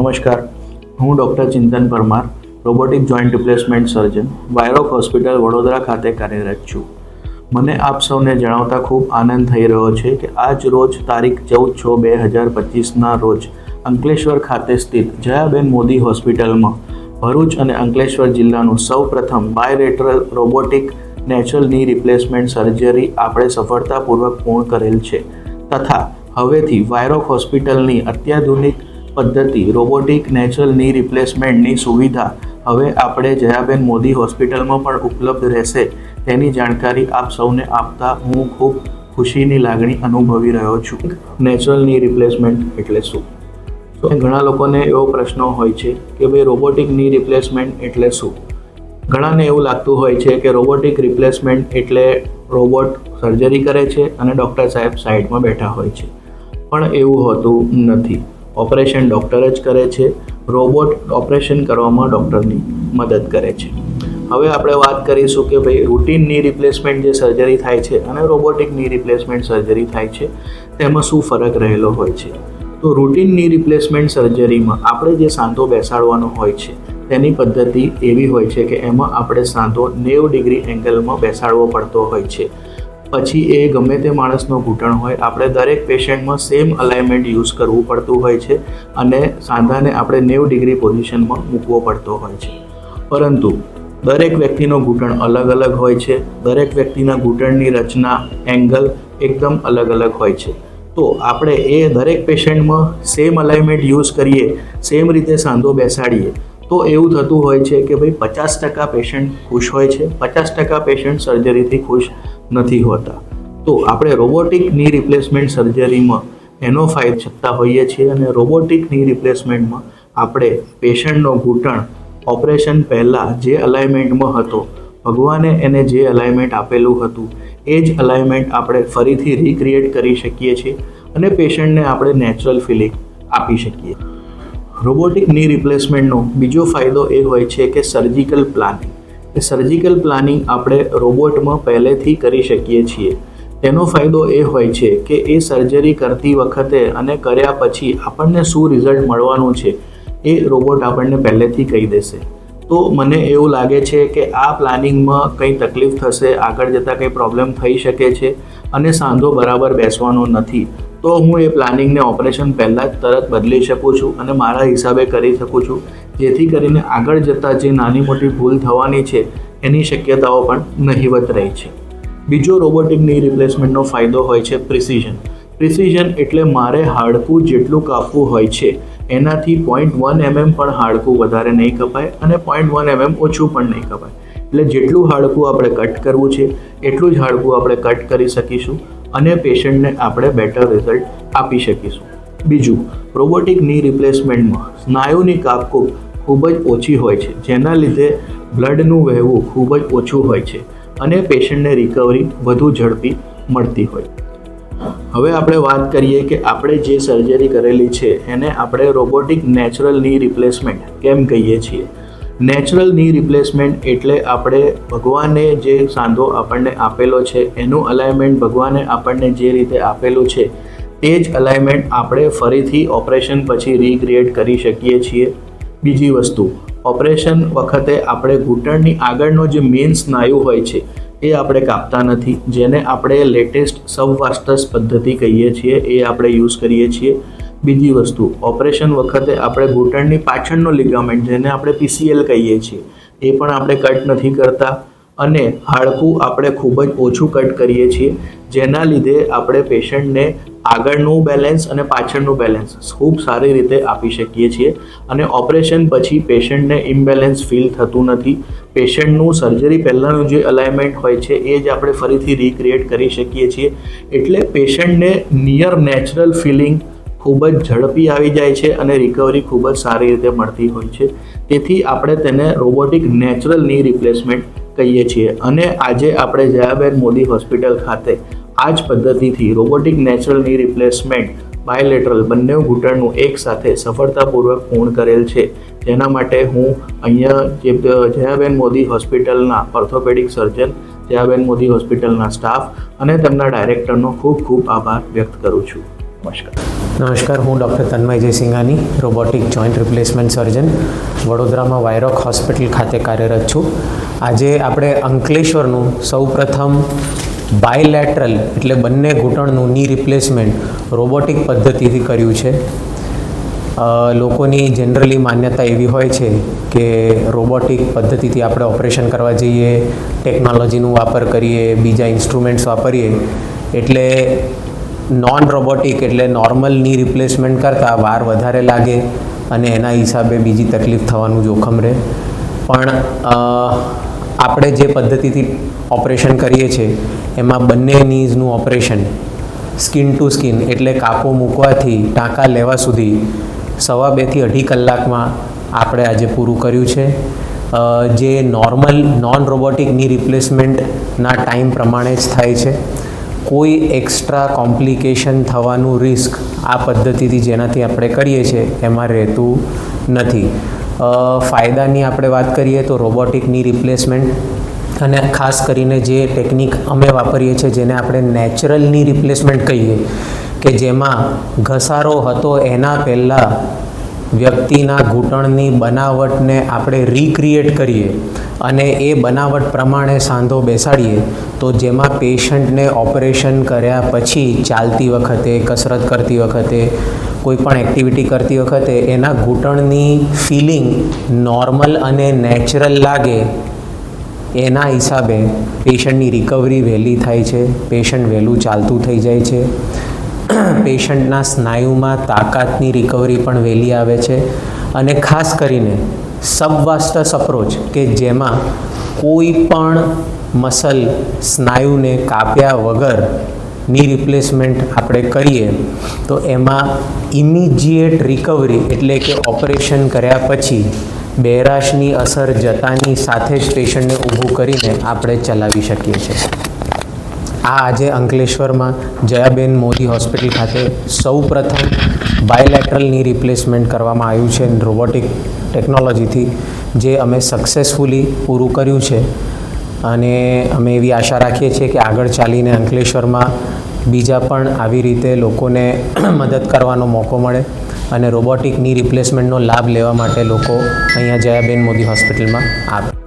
નમસ્કાર. હું doctor Chintan Parmar, robotic joint replacement surgeon, Wyroc hospital, Vadodara ખાતે કાર્યરત છું. મને આપ સૌને જણાવતા ખૂબ આનંદ થઈ રહ્યો છે કે આજ રોજ તારીખ ચૌદ છ બે હજાર પચીસના રોજ અંકલેશ્વર ખાતે સ્થિત જયાબેન મોદી હોસ્પિટલમાં ભરૂચ અને અંકલેશ્વર જિલ્લાનું સૌ પ્રથમ બાયરેટરલ રોબોટિક નેચરલની રિપ્લેસમેન્ટ સર્જરી આપણે સફળતાપૂર્વક પૂર્ણ કરેલ છે. તથા હવેથી વાયરોક હોસ્પિટલની અત્યાધુનિક પદ્ધતિ, રોબોટિક નેચરલની રિપ્લેસમેન્ટની સુવિધા હવે આપણે જયાબેન મોદી હોસ્પિટલમાં પણ ઉપલબ્ધ રહેશે તેની જાણકારી આપ સૌને આપતા હું ખૂબ ખુશીની લાગણી અનુભવી રહ્યો છું. નેચરલની રિપ્લેસમેન્ટ એટલે શું? તો ઘણા લોકોને એવો પ્રશ્નો હોય છે કે ભાઈ રોબોટિકની રિપ્લેસમેન્ટ એટલે શું? ઘણાને એવું લાગતું હોય છે કે રોબોટિક રિપ્લેસમેન્ટ એટલે રોબોટ સર્જરી કરે છે અને ડૉક્ટર સાહેબ સાઈડમાં બેઠા હોય છે. પણ એવું હોતું નથી. ઓપરેશન ડૉક્ટર જ કરે છે. રોબોટ ઓપરેશન કરવામાં ડૉક્ટરની મદદ કરે છે. હવે આપણે વાત કરીશું કે ભાઈ રૂટીનની રિપ્લેસમેન્ટ જે સર્જરી થાય છે અને રોબોટિકની રિપ્લેસમેન્ટ સર્જરી થાય છે, તેમાં શું ફરક રહેલો હોય છે? તો રૂટીનની રિપ્લેસમેન્ટ સર્જરીમાં આપણે જે સાંધો બેસાડવાનો હોય છે, તેની પદ્ધતિ એવી હોય છે કે એમાં આપણે સાંધો નેવ ડિગ્રી એંગલમાં બેસાડવો પડતો હોય છે. પછી એ ગમે તે માણસનો ઘૂંટણ હોય, આપણે દરેક પેશન્ટમાં સેમ અલાઇનમેન્ટ યુઝ કરવું પડતું હોય છે અને સાંધાને આપણે નેવ ડિગ્રી પોઝિશનમાં મૂકવો પડતો હોય છે. પરંતુ દરેક વ્યક્તિનો ઘૂંટણ અલગ અલગ હોય છે, દરેક વ્યક્તિના ઘૂંટણની રચના એંગલ એકદમ અલગ અલગ હોય છે. તો આપણે એ દરેક પેશન્ટમાં સેમ અલાઇનમેન્ટ યુઝ કરીએ સેમ રીતે સાંધો બેસાડીએ, તો એવું થતું હોય છે કે ભાઈ પચાસ ટકા પેશન્ટ ખુશ હોય છે, પચાસ ટકા પેશન્ટ સર્જરીથી ખુશ નથી હોતા. તો આપણે રોબોટિકની રિપ્લેસમેન્ટ સર્જરીમાં એનો ફાયદો શકતા હોઈએ છીએ અને રોબોટિકની રિપ્લેસમેન્ટમાં આપણે પેશન્ટનો ઘૂંટણ, ઓપરેશન પહેલાં જે અલાઇમેન્ટમાં હતો, ભગવાને એને જે અલાઇમેન્ટ આપેલું હતું, એ જ અલાઇમેન્ટ આપણે ફરીથી રિક્રિએટ કરી શકીએ છીએ અને પેશન્ટને આપણે નેચરલ ફિલિંગ આપી શકીએ. રોબોટિકની રિપ્લેસમેન્ટનો બીજો ફાયદો એ હોય છે કે સર્જિકલ પ્લાનિંગ. એ સર્જિકલ પ્લાનિંગ આપણે રોબોટમાં પહેલેથી કરી શકીએ છીએ. તેનો ફાયદો એ હોય છે કે એ સર્જરી કરતી વખતે અને કર્યા પછી આપણને શું રિઝલ્ટ મળવાનું છે, એ રોબોટ આપણને પહેલેથી કહી દેશે. તો મને એવું લાગે છે કે આ પ્લાનિંગમાં કંઈ તકલીફ થશે, આગળ જતાં કંઈ પ્રોબ્લેમ થઈ શકે છે અને સાંધો બરાબર બેસવાનો નથી. તો હું એ પ્લાનિંગને ઓપરેશન પહેલાં જ તરત બદલી શકું છું અને મારા હિસાબે કરી શકું છું. જેથી કરીને આગળ જતાં જે નાની મોટી ભૂલ થવાની છે, એની શક્યતાઓ પણ નહીવત રહી છે. બીજો રોબોટિકની રિપ્લેસમેન્ટનો ફાયદો હોય છે પ્રિસિઝન પ્રિસિઝન એટલે મારે હાડકું જેટલું કાપવું હોય છે, એનાથી પોઈન્ટ વન એમએમ પણ હાડકું વધારે નહીં કપાય અને પોઈન્ટ વન એમએમ ઓછું પણ નહીં કપાય. એટલે જેટલું હાડકું આપણે કટ કરવું છે, એટલું જ હાડકું આપણે કટ કરી શકીશું અને પેશન્ટને આપણે બેટર રિઝલ્ટ આપી શકીશું. બીજું રોબોટિકની રિપ્લેસમેન્ટમાં સ્નાયુની કાપકૂપ ખૂબ જ ઓછી હોય છે. જેના લીધે બ્લડનું વહેવું ખૂબ જ ઓછું હોય છે અને પેશન્ટને રિકવરી વધુ ઝડપી મળતી હોય. હવે આપણે વાત કરીએ કે આપણે જે સર્જરી કરેલી છે એને આપણે રોબોટિક નેચરલની રિપ્લેસમેન્ટ કેમ કહીએ છીએ? નેચરલની રિપ્લેસમેન્ટ એટલે આપણે ભગવાને જે સાંધો આપણને આપેલો છે, એનું અલાઇનમેન્ટ ભગવાને આપણને જે રીતે આપેલું છે, તે જ અલાઇનમેન્ટ આપણે ફરીથી ઓપરેશન પછી રિક્રિએટ કરી શકીએ છીએ. બીજી વસ્તુ, ઓપરેશન વખતે આપણે ઘૂંટણની આગળનો જે મેઇન સ્નાયુ હોય છે, એ આપણે કાપતા નથી. જેને આપણે લેટેસ્ટ સબવાસ્ટસ પદ્ધતિ કહીએ છીએ, એ આપણે યુઝ કરીએ છીએ. બીજી વસ્તુ, ઓપરેશન વખતે આપણે ઘૂંટણની પાછળનો લિગામેન્ટ જેને આપણે પીસીએલ કહીએ છીએ, એ પણ આપણે કટ નથી કરતા. અને હાડકું આપણે ખૂબ જ ઓછું કટ કરીએ છીએ, જેના લીધે આપણે પેશન્ટને આગળનું બેલેન્સ અને પાછળનું બેલેન્સ ખૂબ સારી રીતે આપી શકીએ છીએ. અને ઓપરેશન પછી પેશન્ટને ઇમ્બેલેન્સ ફીલ થતું નથી. પેશન્ટનું સર્જરી પહેલાંનું જે અલાઇનમેન્ટ હોય છે, એ જ આપણે ફરીથી રિક્રિએટ કરી શકીએ છીએ. એટલે પેશન્ટને નિયર નેચરલ ફિલિંગ ખૂબ જ ઝડપી આવી જાય છે અને રિકવરી ખૂબ જ સારી રીતે મળતી હોય છે. તેથી આપણે તેને રોબોટિક નેચરલની રિપ્લેસમેન્ટ કહીએ છીએ. અને આજે આપણે જયાબેન મોદી હોસ્પિટલ ખાતે આ જ પદ્ધતિથી રોબોટિક નેચરલની રિપ્લેસમેન્ટ, બાયલેટરલ બંને ઘૂંટણનું એક સાથે સફળતાપૂર્વક પૂર્ણ કરેલ છે. જેના માટે હું અહીંયા જે જયાબેન મોદી હોસ્પિટલના ઓર્થોપેડિક સર્જન, જયાબેન મોદી હોસ્પિટલના સ્ટાફ અને તેમના ડાયરેક્ટરનો ખૂબ ખૂબ આભાર વ્યક્ત કરું છું. નમસ્કાર. નમસ્કાર, હું doctor Tanmay Jaisinghani, robotic joint replacement surgeon, વડોદરામાં વાયરોક હોસ્પિટલ ખાતે કાર્યરત છું. આજે આપણે અંકલેશ્વરનું સૌપ્રથમ બાયલેટરલ એટલે બંને ઘૂંટણનું ની રિપ્લેસમેન્ટ રોબોટિક પદ્ધતિથી કર્યું છે. લોકોની જનરલી માન્યતા એવી હોય છે કે રોબોટિક પદ્ધતિથી આપણે ઓપરેશન કરવા જઈએ ટેકનોલોજીનું વાપર કરીએ, બીજા ઇન્સ્ટ્રુમેન્ટ્સ વાપરીએ, એટલે નોન રોબોટિક એટલે નોર્મલની રિપ્લેસમેન્ટ કરતાં વાર વધારે લાગે અને એના હિસાબે બીજી તકલીફ થવાનું જોખમ રહે. પણ આપણે જે પદ્ધતિથી ઓપરેશન કરીએ છીએ, એમાં બંને નીઝનું ઓપરેશન સ્કિન ટુ સ્કિન એટલે કાપો મૂકવાથી ટાંકા લેવા સુધી સવા બેથી અઢી કલાકમાં આપણે આજે પૂરું કર્યું છે. જે નોર્મલ નોન રોબોટિકની રિપ્લેસમેન્ટના ટાઈમ પ્રમાણે જ થાય છે. કોઈ એક્સ્ટ્રા કોમ્પ્લિકેશન થવાનું રિસ્ક આ પદ્ધતિથી જેનાથી આપણે કરીએ છીએ, એમાં રહેતું નથી. ફાયદાની આપણે વાત કરીએ તો રોબોટિકની રિપ્લેસમેન્ટ અને ખાસ કરીને જે ટેકનિક અમે વાપરીએ છીએ જેને આપણે નેચરલની રિપ્લેસમેન્ટ કહીએ, કે જેમાં ઘસારો હતો એના પહેલાં વ્યક્તિના ઘૂંટણની બનાવટને આપણે રિક્રિએટ કરીએ. અને એ બનાવટ પ્રમાણે સાંધો બેસાડીએ, તો જેમાં પેશન્ટને ઓપરેશન કર્યા પછી ચાલતી વખતે, કસરત કરતી વખતે કોઈ પણ એક્ટિવિટી કરતી વખતે એના ઘૂંટણની ફિલિંગ નોર્મલ અને નેચરલ લાગે, એના હિસાબે પેશન્ટની રિકવરી વહેલી થાય છે, પેશન્ટ વહેલું ચાલતું થઈ જાય છે. પેશન્ટના સ્નાયુમાં તાકાતની રિકવરી પણ વહેલી આવે છે. અને ખાસ કરીને સબવાસ્ટસ અપ્રોચ કે જેમાં કોઈ પણ મસલ સ્નાયુને કાપ્યા વગરની રિપ્લેસમેન્ટ આપણે કરીએ, તો એમાં ઇમિજિએટ રિકવરી એટલે કે ઓપરેશન કર્યા પછી બેરાશની અસર જતાની સાથે જ પેશન્ટને ઊભું કરીને આપણે ચલાવી શકીએ છીએ. આ આજે અંકલેશ્વરમાં જયાબેન મોદી હોસ્પિટલ ખાતે સૌ પ્રથમ બાયલેટરલની રિપ્લેસમેન્ટ કરવામાં આવ્યું છે રોબોટિક ટેકનોલોજીથી જે અમે સક્સેસફુલી પૂરું કર્યું છે. અને અમે એવી આશા રાખીએ છીએ કે આગળ ચાલીને અંકલેશ્વરમાં બીજા પણ આવી રીતે લોકોને મદદ કરવાનો મોકો મળે અને રોબોટિકની રિપ્લેસમેન્ટનો લાભ લેવા માટે લોકો અહીંયા જયાબેન મોદી હોસ્પિટલમાં આવે.